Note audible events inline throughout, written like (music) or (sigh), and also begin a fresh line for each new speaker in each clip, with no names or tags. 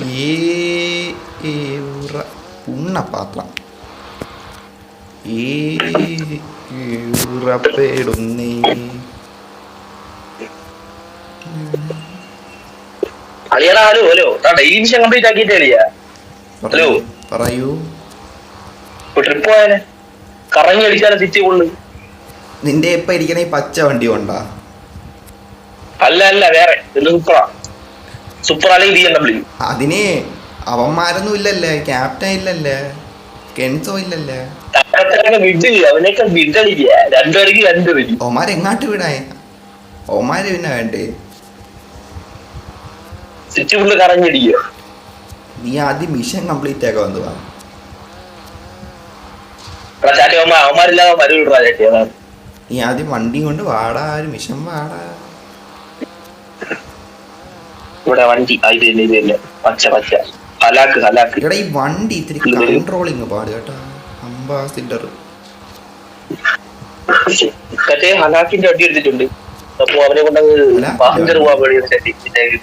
ഏ പുണ്ണപാത്രം ഉറ. ഉണ്ണപാത്രം ഏ ഏ ഉറപ്പെടുന്നേ.
അളിയടാ hello hello. Daily mission complete ആക്കിയിട്ട് ഹലോ.
പറയൂ
ട്രിപ്പ് കറങ്ങി അടിച്ചാലേ
നിന്റെ ഇപ്പൊ ഇരിക്കണ ഈ പച്ച വണ്ടി കൊണ്ടാ?
അല്ല അല്ല വേറെ. ഇത് സൂപ്പറാ സൂപ്പർ അല്ലെങ്കിൽ ബി എം ഡബ്ല്യു
അതിന് അവന്മാരൊന്നും ഇല്ലല്ലേ ക്യാപ്റ്റൻ ഇല്ലല്ലേ കെൻസോ ഇല്ലല്ലേ?
അവനൊക്കെ വിഡടിക്കുക രണ്ടുപേർക്ക് രണ്ടു വരും
ഓമാരെങ്ങാട്ട് വിടാൻ? ഓമാര് പിന്നെ വേണ്ടേ?
ഫുള്ള്
നീ ആദ്യം മിഷൻ കംപ്ലീറ്റ് ആക്കാൻ വന്നു നീ ആദ്യം വണ്ടി കൊണ്ട് വാടാ ഒരു മിഷൻ വാടാ.
ഇവിടെ വണ്ടി ഇത് ഇത് പച്ച പച്ച. ഹലാക്ക് ഹലാക്ക്.
എടാ ഈ വണ്ടി ഇത്തിരി കൺട്രോളിങ് പാട് കേട്ടാ. അംബാസിഡർ
മറ്റേ ഹലാക്കിന്റെ അടി എടുത്തിട്ടുണ്ട്. അപ്പൊ അവനെ കൊണ്ട് പാസഞ്ചർ പോവാൻ വേണ്ടി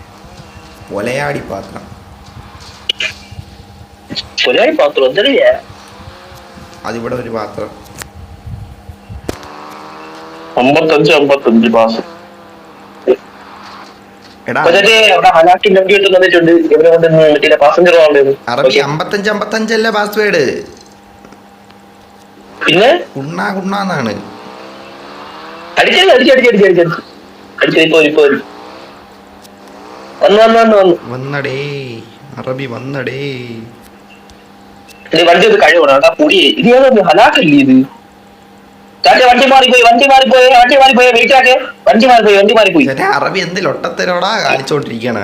ഒലയാടി പാത്രം.
ഒലയാടി പാത്രം എന്തറിയാ
അതിവിടെ ഒരു പാത്രം.
അമ്പത്തഞ്ച് അമ്പത്തഞ്ച് പാസ്
എടാ
മറ്റേ അവിടെ ഹലാക്കിന്റെ വണ്ടി എടുത്ത് തന്നിട്ടുണ്ട് ഇവരെ കൊണ്ട് മറ്റേ പാസഞ്ചർ പോകാൻ
അറബി അമ്പത്തഞ്ച് അമ്പത്തഞ്ചല്ലേ പാസ്വേഡ്
പിന്നെ? ഉണ്ണാ ഉണ്ണാന്നാണ്.
വന്നടേ അറബി വന്നടേ.
വണ്ടി കഴിവണം ഇത് ഹലാക്കല്ലേ ഇത്? ചാറ്റ വണ്ടി മാറിപ്പോയി വണ്ടി മാറിപ്പോയി വണ്ടി മാറിപ്പോയി വണ്ടി മാറിപ്പോയി വണ്ടി മാറിപ്പോയി.
അറബി എന്ത് ലൊട്ടത്തരോടാ കാണിച്ചോണ്ടിരിക്കണ?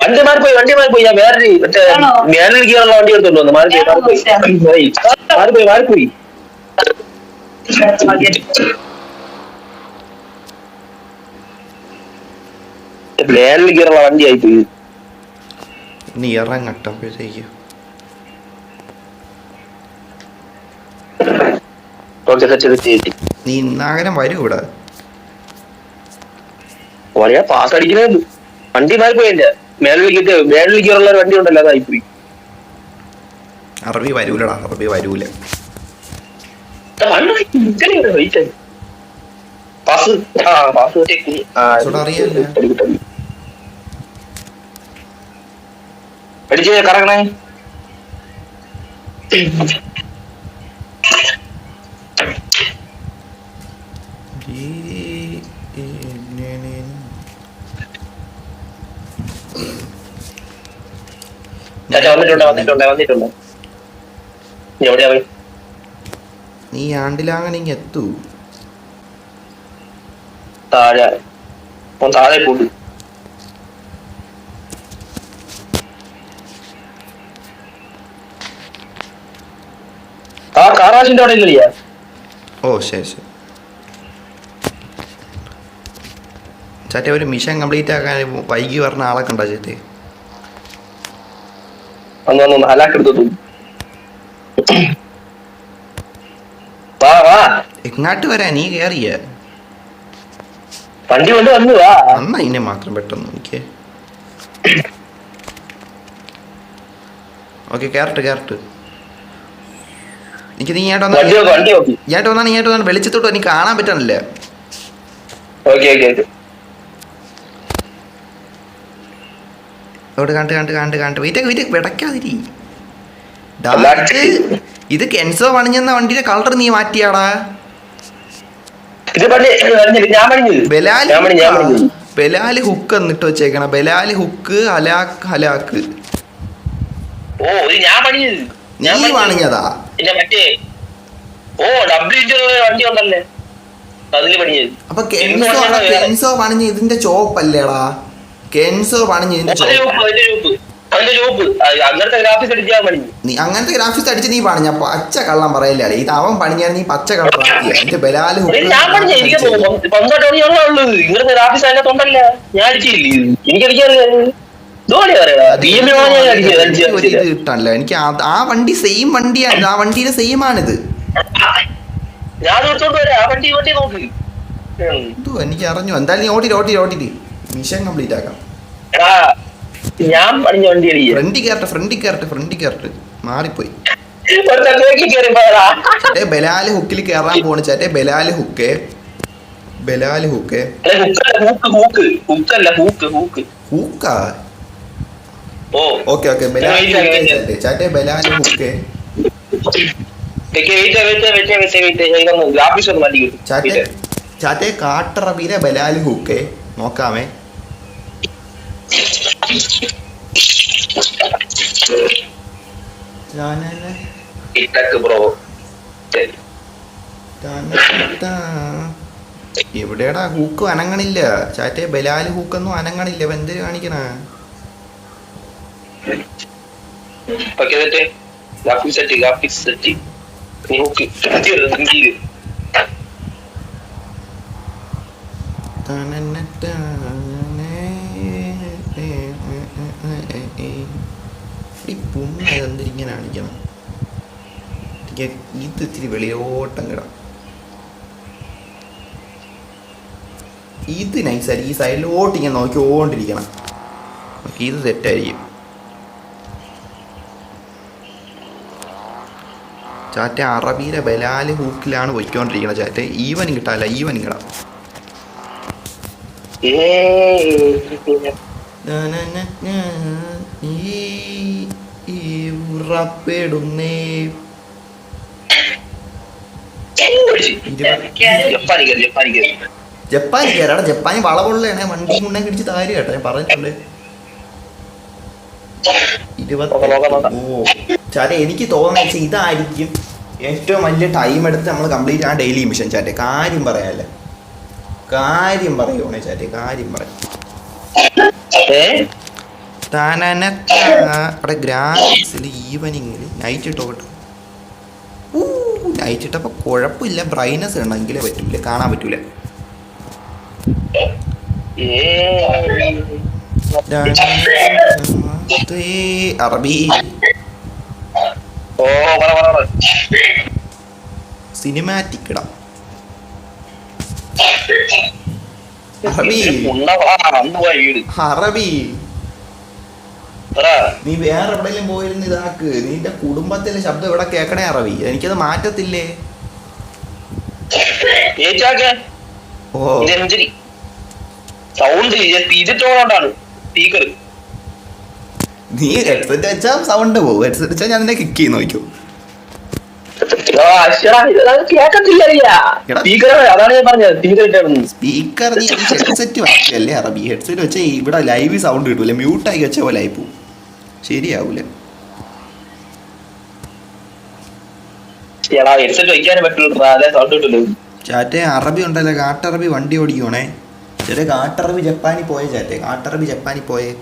വണ്ടി മാറിപ്പോയി വണ്ടി മാറിപ്പോയി ഞാൻ വേറെ മറ്റേ
ആണോ?
വേനൽ കീറുള്ള വണ്ടി എടുത്തോണ്ട് വന്നു. മാറിപ്പോയി മാറിപ്പോയി (laughs) മാറിപ്പോയി മാറിപ്പോയി വേനൽ കീറുള്ള വണ്ടി ആയിപ്പോയി.
നീ ഇറങ്ങട്ടപ്പോഴത്തേക്ക്
കുറച്ച് സെറ്റ് സെറ്റ് ചെയ്തിട്ട്
നീ ഇന്നാകരം വരൂ ഇവിടെ.
വളരെ പാസ് അടിക്കുന്നത് വണ്ടി മാറിപ്പോയി എന്റെ ഉള്ള ഒരു വണ്ടി ഉണ്ടല്ലോ അതായിപ്പോയി
അറബി വരൂലടാ അറബി വരൂല.
Pass pass. അടിച്ച് കറങ്ങണേ. വന്നിട്ടുണ്ട് വന്നിട്ടുണ്ട് വന്നിട്ടുണ്ട്. എവിടെയാ പോയി?
നീ ആണ്ടിലാങ്ങനെ ഇങ്ങ് എത്തൂ.
താഴെ. ഓൻ അവിടെ
ഓ ശരി ഒരു മിഷൻ കംപ്ലീറ്റ് ആക്കാൻ വൈകി പറഞ്ഞ ആളൊക്കെ ഉണ്ടോ ചേട്ടേ
വന്ന് വന്ന് ഹലാക്കെടുത്തു വാ വാ.
എങ്ങാട്ട് വരാ? നീ കേറിയ.
വണ്ടി കൊണ്ട് വന്നു വാ.
അന്ന ഇന്നെ മാത്രം പെട്ടെന്ന് എനിക്ക് ഓക്കെ കയറട്ട് എനിക്ക് നീ ഏട്ടോ
വണ്ടി
വന്നാ ഇങ്ങോട്ട് വന്നാണ് വെളിച്ചത്തോട്ട് നീ കാണാൻ പറ്റണില്ല?
Okay okay okay.
അവിടെ കണ്ട് കണ്ട് കണ്ട് കണ്ട്. വീറ്റ് വീറ്റ് വിടക്കാതിരി ഇത് കെൻസോ പണിഞ്ഞെന്ന വണ്ടിയുടെ കളർ നീ മാറ്റിയാടാ.
ബലാൽ
ഹുക്കാ. എന്നിട്ട് വെച്ചേക്കണ. ബലാൽ ഹുക്ക് ഹലാക്ക് ഹലാക്ക്. നീ പണിഞ്ഞതാ. അപ്പൊ കെൻസോ? കെൻസോ പണിഞ്ഞ ഇതിന്റെ ചോപ്പല്ലേടാ
അങ്ങനത്തെ ഗ്രാഫിക്സ് അടിച്ചാൽ പണിഞ്ഞു.
നീ അങ്ങനത്തെ ഗ്രാഫിക്സ് അടിച്ച് നീ പണിഞ്ഞ. പച്ച കള്ളം പറയല്ലേ ഇത് അവൻ പണിഞ്ഞാൽ നീ പച്ച കള്ളം എന്റെ ബലാലും
പണിഞ്ഞ എനിക്ക്
ആ- വണ്ടി സെയിം വണ്ടിയാണ്. ആ വണ്ടിയുടെ സെയിം ആണിത്.
ഞാൻ
എനിക്ക് അറിഞ്ഞു എന്തായാലും നീ ഓട്ടിട്ട് ഓട്ടിട്ട് ഓട്ടിട്ട് മിഷൻ കംപ്ലീറ്റ് ആക്കാം.
ഞാൻ പണിഞ്ഞ വണ്ടി
ഫ്രണ്ടി കയറട്ടെ ഫ്രണ്ടി കയറട്ടെ ഫ്രണ്ടി കയറട്ടെ മാറിപ്പോയി ചേട്ടേ ബലാൽ ഹുക്കിൽ കയറാൻ പോണ ചേട്ടേ ബലാൽ ഹുക്ക് ബലാൽ ഹുക്ക്
ഹുക്ക
ഓക്കെ ഓക്കെ ബലാൽ ചേട്ടേ. ചേട്ടേ ബലാൽ ഹുക്ക് ചാറ്റെ കാട്ടറബിലെ ബലാൽ ഹുക്ക് നോക്കാമേ. തനത്താ. എവിടെടാ ഹൂക്ക് അനങ്ങണില്ല. ചാറ്റെ ബലാൽ ഹൂക്കൊന്നും അനങ്ങണില്ല. എന്ത് കാണിക്കണ?
Okay set graphics set graphics set നീ ഹുക്ക് ഇന്ത്യയിൽ
ഇതെന്തിരിങ്ങനെ കാണിക്കണം ഇത് ഇത്തിരി വെളിയോട്ടം കിടാം ഇത് നൈസായിരിക്കും ഈ സൈഡിലോട്ട് ഇങ്ങനെ നോക്കിക്കൊണ്ടിരിക്കണം നമുക്ക് ഇത് തെറ്റായിരിക്കും ചാറ്റ അറബിയിലെ ബലാൽ ഹൂക്കിലാണ് പോയിക്കൊണ്ടിരിക്കുന്നത് ചാറ്റ ഈവൻ കിട്ടാല്ല ഈവനും കിടാം ഉറപ്പെടുന്നേ
ജപ്പാനി കയറി ജപ്പാനി കയറി
ജപ്പാൻ വളവുള്ളതാണ് വണ്ടി മുന്നേ കിടിച്ച് താരി കേട്ടോ. ഞാൻ പറഞ്ഞിട്ടുണ്ട്. ഇരുപത്തി എനിക്ക് തോന്നുന്ന വെച്ചാൽ ഇതായിരിക്കും ഏറ്റവും വലിയ ടൈം എടുത്ത് നമ്മൾ കംപ്ലീറ്റ് ആ ഡെയിലി മിഷൻ ചാറ്റെ. കാര്യം പറയാല്ലേ? കാര്യം പറയുവാണേ ചാറ്റെ കാര്യം പറയാം. അവിടെ ഗ്രാഫിക്സിൽ ഈവനിങ്ങിൽ നൈറ്റ് ഇട്ടോട്ടെ നൈറ്റ് ഇട്ടപ്പോൾ കുഴപ്പമില്ല. ബ്രൈറ്റ്നസ് ഉണ്ടെങ്കിലേ പറ്റൂല. കാണാൻ പറ്റൂല. അറബി. സിനിമാറ്റിക് ഇടാം. അറബി. അറബി. നീ വേറെ എവിടെയെങ്കിലും പോയിരുന്ന് ഇതാക്ക്. നിന്റെ കുടുംബത്തിലെ ശബ്ദം ഇവിടെ കേക്കണേ അറവി എനിക്കത് മാറ്റത്തില്ലേ? ഓ.
സൗണ്ട് സ്പീക്കർ
നീ ഹെഡ്സെറ്റ് വെച്ചാ സൗണ്ട് പോകും ഹെഡ്സെറ്റ് വെച്ചാൽ ഞാൻ നിന്നെ കിക്ക് ചെയ്ത് നോക്കൂ.
സ്പീക്കർ
നീ ഹെഡ്സെറ്റ് വാങ്ങിയല്ലേ അറബി? ഹെഡ്സെറ്റ് വെച്ചാൽ ഇവിടെ ലൈവ് സൗണ്ട് കിട്ടൂല. മ്യൂട്ടായി വെച്ച പോലെ ആയി പോവും. ശരിയാവൂല. ചാറ്റേ അറബി ഉണ്ടല്ലോ. കാട്ടറബി വണ്ടി ഓടിക്കണേ ചെറിയ കാട്ടറബി ജപ്പാനിൽ പോയേ ചാറ്റെ. കാട്ടറബി ജപ്പാനിൽ പോയേ.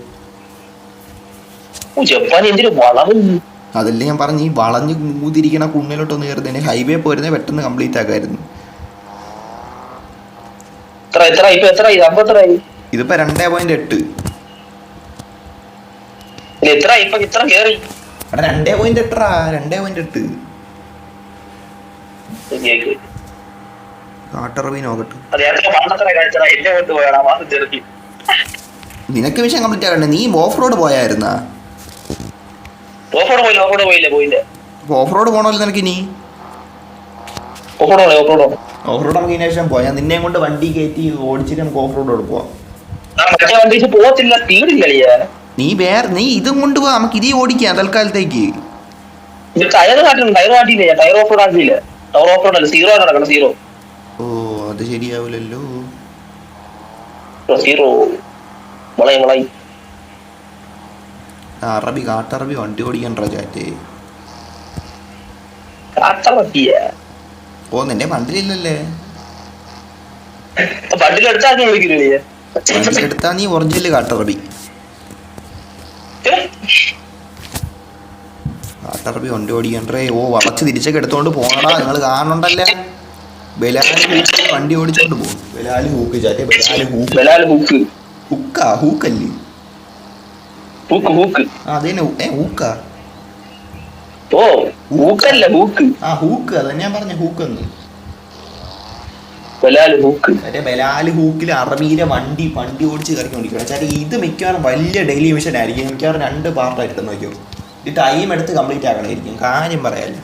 അതല്ലേ ഞാൻ പറഞ്ഞു. ഈ വളഞ്ഞ് മൂതിരിക്കണ കുണ്ണിലോട്ടൊന്ന് കയറുന്നതിന് ഹൈവേ പോരുന്നേ പെട്ടെന്ന് കംപ്ലീറ്റ് ആക്കായിരുന്നു. ഇതിപ്പോ രണ്ടേ പോയിന്റ് എട്ട്.
എത്ര ഇപ്പൊ ഇത്ര കേറി.
എടാ രണ്ടേ പോയിന്റ് എട്ടറാ രണ്ടേ പോയിന്റ് എട്ട്. നിനക്ക് വിഷയം കംപ്ലീറ്റ് ആകണ്ടേ നീ ഓഫ് റോഡ് പോയായിരുന്നാ?
റോഡ് പോയില്ല ഓഫോടെ പോയില്ല പോയില്ല.
ഓഫ് റോഡ് പോണല്ലോ നിനക്ക് ഇനി?
Off road off road
off road നമുക്ക് ഇതിന് ശേഷം പോയാ. നിന്നെയും കൊണ്ട് വണ്ടി കയറ്റി ഓടിച്ചിട്ട് നമുക്ക് ഓഫ് റോഡ് പോവാം
പോകത്തില്ല അളിയാ
നീ വേറെ നീ ഇതും കൊണ്ടുപോവാ നമുക്ക് ഇതേ ഓടിക്കാം തൽക്കാലത്തേക്ക്.
ടയർ ടയർ കാട്ടിയില്ല? ടയർ ഓഫ് റോഡ് ആക്കിയില്ല ടയർ ഓഫ് റോഡ് അല്ല സീറോ ആണ് നടക്കണം സീറോ
ഓ അത് ശരിയാവില്ലല്ലോ
സീറോ മുളയി മുളയി
ആ, അറബി കാട്ടറബി വണ്ടി ഓടിക്കണ്ടോ ചാറ്റേ. ഓ നിന്റെ വണ്ടിയില്ലല്ലേ വണ്ടിയിലെടുത്താ നീ ഒറിജിനൽ കാട്ടറബി. കാട്ടറബി വണ്ടി ഓടിക്കണ്ടേ ഓ വളച്ച് തിരിച്ചൊക്കെ എടുത്തോണ്ട് പോകണടാ നിങ്ങൾ കാണണ്ടല്ലേ ബലാൽ ഹൂക്ക് വണ്ടി ഓടിച്ചോണ്ട് പോകും. ബലാൽ ഹൂക്ക് ചാറ്റേ ബലാൽ ഹൂക്ക്.
ബലാൽ ഹൂക്ക്.
ഹുക്കാ ഹൂക്കല്ലേ?
Hook hook.
അതന്നെ ഏ ഹൂക്കാ?
ഓ ഹൂക്കല്ല ഹൂക്ക്.
ആ ഹൂക്ക് അതാ ഞാൻ പറഞ്ഞ ഹൂക്ക് എന്ന്
ബലാൽ ഹൂക്ക്.
മറ്റേ ബലാൽ ഹൂക്കിൽ അറബിയിലെ വണ്ടി വണ്ടി ഓടിച്ച് കറക്കിക്കൊണ്ടിരിക്കണം വെച്ചാൽ ഇത് മിക്കവാറും വലിയ ഡെയിലി മിഷൻ ആയിരിക്കും മിക്കവാറും രണ്ട് പാർട്ടായിട്ട് നോക്കിയോ ഇത് ടൈം എടുത്ത് കംപ്ലീറ്റ് ആക്കണമായിരിക്കും. കാര്യം പറയാല്ല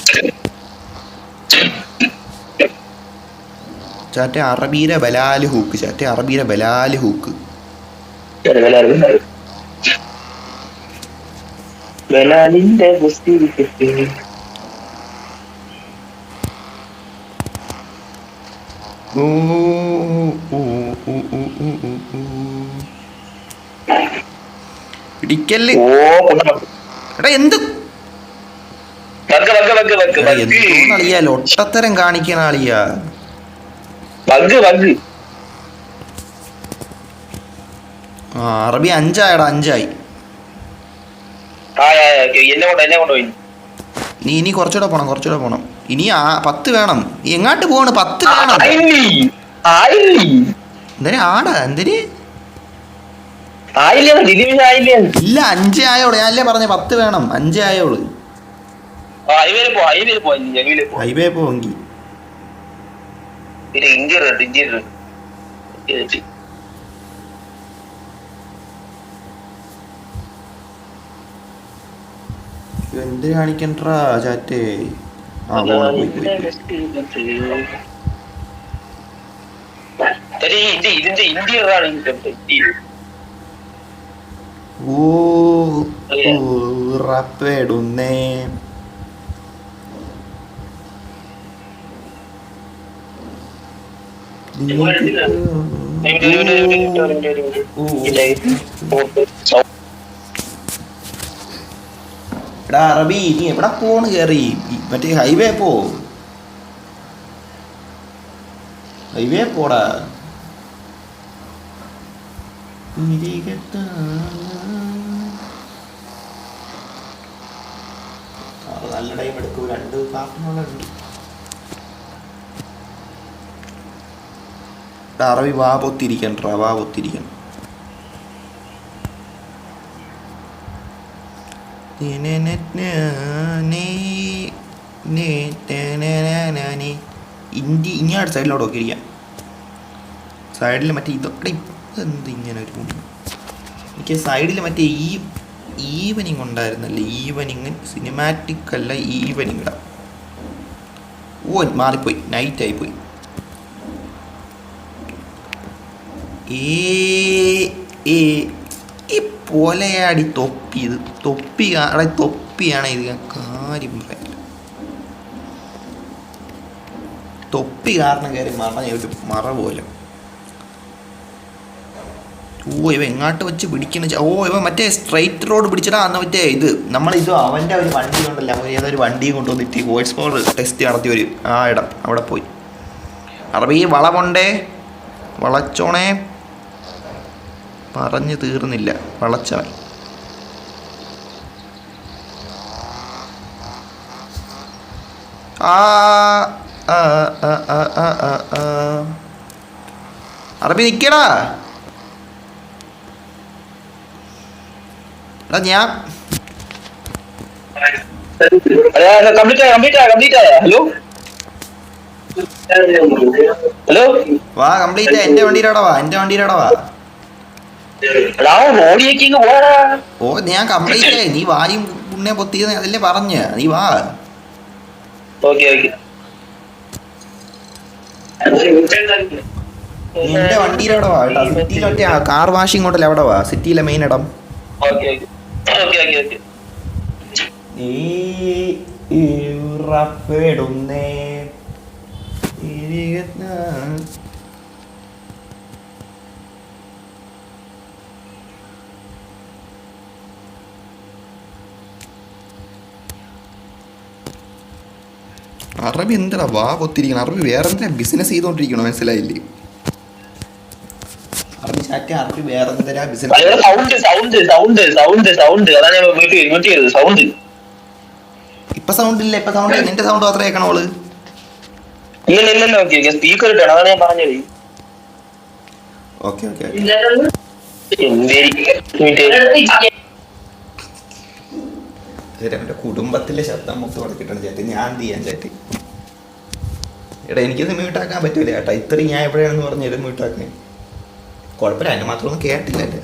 ചാറ്റെ അറബീര ബലാൽ ഹൂക്ക് ചാറ്റെ അറബീര
ബലാൽ ഹൂക്ക്. ബലാലിന്റെ.
ഇടിക്കല്ല്.
ഓ
എടാ എന്ത്? ലൊട്ടത്തരം കാണിക്കണ ആ അറബി അഞ്ചായടാ അഞ്ചായി. നീ ഇനി കുറച്ചുകൂടെ പോണം കുറച്ചുകൂടെ പോണം. ഇനി ആ പത്ത് വേണം. എങ്ങാട്ട് പോവാണ് പത്ത് വേണം. എന്തിനാ ആടാ എന്തിന്? ഇല്ല അഞ്ചേ ആയോളൂ. ഞാനല്ലേ പറഞ്ഞ പത്ത് വേണം. അഞ്ചേ ആയോളൂ. ഹൈവേ പോവെങ്കി. എന്ത് കാണിക്കണ്ടാ ചാറ്റേ? ആ പോയി പോയി
ഇതിന്റെ ഇന്റീരിയർ ആണ് ഇന്റീരിയർ
ഓ റപ്പേടുന്നേ എടാ അറബി നീ എവിടെ പോണ് കേറി? മറ്റേ ഹൈവേ പോ. ഹൈവേ പോടാ. നല്ല ടൈം എടുക്കും രണ്ട് പാർട്ടിനുള്ളുണ്ട് അറബി വാ പൊത്തിരിക്കണ്ട വാ പൊത്തിരിക്കണം ഇന്ത്യ അടുത്ത സൈഡിലോട്ട് ഇരിക്കാം സൈഡിൽ മറ്റേ ഇതൊക്കെ എന്ത് ഇങ്ങനെ ഒരു? എനിക്ക് സൈഡിൽ മറ്റേ ഈ ഈവനിങ് ഉണ്ടായിരുന്നല്ലേ? ഈവനിങ് സിനിമാറ്റിക് അല്ല ഈവനിങ് ഓ മാറിപ്പോയി. നൈറ്റ് ആയിപ്പോയി. ഏ ഈ പോലെയാടി തൊപ്പി ഇത് തൊപ്പി അവിടെ തൊപ്പിയാണ് ഇത് കാര്യം പറയാൻ തൊപ്പി കാരണം കയറി മറഞ്ഞ ഒരു മറ പോലെ. ഓ ഇവ എങ്ങാട്ട് വെച്ച് പിടിക്കണ ഓ ഇവ മറ്റേ സ്ട്രൈറ്റ് റോഡ് പിടിച്ചിടാ അന്ന് മറ്റേ ഇത്. നമ്മളിത് അവന്റെ ഒരു വണ്ടി ഉണ്ടല്ലോ അവൻ ഏതൊരു വണ്ടി കൊണ്ടുവന്നിട്ട് വോയിസ് പവർ ടെസ്റ്റ് നടത്തി ഒരു ആ ഇടം അവിടെ പോയി. അറബി വളവുണ്ടേ വളച്ചോണേ? പറഞ്ഞു തീർന്നില്ല. വളച്ചവൻ. അറബി നിക്കടാ. എടാ ഞാൻ
ഹലോ
വാ കംപ്ലീറ്റ് എന്റെ വണ്ടിയിലടാ വാ എന്റെ വണ്ടിയിലടാ വാ. ഓ ഞാൻ കംപ്ലീറ്റ് ആയി. നീ വായും പുണ്ണെ പൊത്തിയത് അതല്ലേ പറഞ്ഞു. നീ വാ.
Okay okay.
നീ എന്റെ വണ്ടിയിലവിടെ വാ കേട്ടോ. സിറ്റിയിലൊറ്റ കാർ വാഷിംഗ് ഉണ്ടല്ലോ അവിടെ വാ? സിറ്റിയിലെ മെയിൻ ഇടം.
Okay okay.
അറബി എന്താ വാ പൊത്തിരിക്കണം അറബി വേറെ എന്തിനാ ബിസിനസ് ചെയ്തോണ്ടിരിക്കണോ? മനസ്സിലായില്ലേ? അറബി ആർക്ക് വേറെ business
sound sound sound sound sound അതാണ് ഞാൻ വീട്ടിൽ മ്യൂട്ട് ചെയ്തത് സൗണ്ട്
ഇപ്പൊ സൗണ്ട് ഇല്ല ഇപ്പൊ സൗണ്ട് നിന്റെ സൗണ്ട് മാത്രമേ കേൾക്കണോൾ
ഇല്ല ഇല്ല ഇല്ല ഓക്കെ ഓക്കെ സ്പീക്കർ ഇട്ടാണ് അതാണ് ഞാൻ പറഞ്ഞത്.
ഓക്കെ ഓക്കെ
എന്തേരി
എന്റെ കുടുംബത്തിലെ ശബ്ദം മൊത്തം കൊടുത്തിട്ടാണ് ചേട്ടി ഞാൻ എന്ത് ചെയ്യാൻ ചേട്ടി എടാ എനിക്കിത് മ്യൂട്ടാക്കാൻ പറ്റൂല ചേട്ടാ ഇത്രയും ഞാൻ എവിടെയാണെന്ന് പറഞ്ഞു ഇത് മ്യൂട്ടാക്കാൻ കുഴപ്പമില്ല. അതിന് മാത്രമൊന്നും കേട്ടില്ല എന്റെ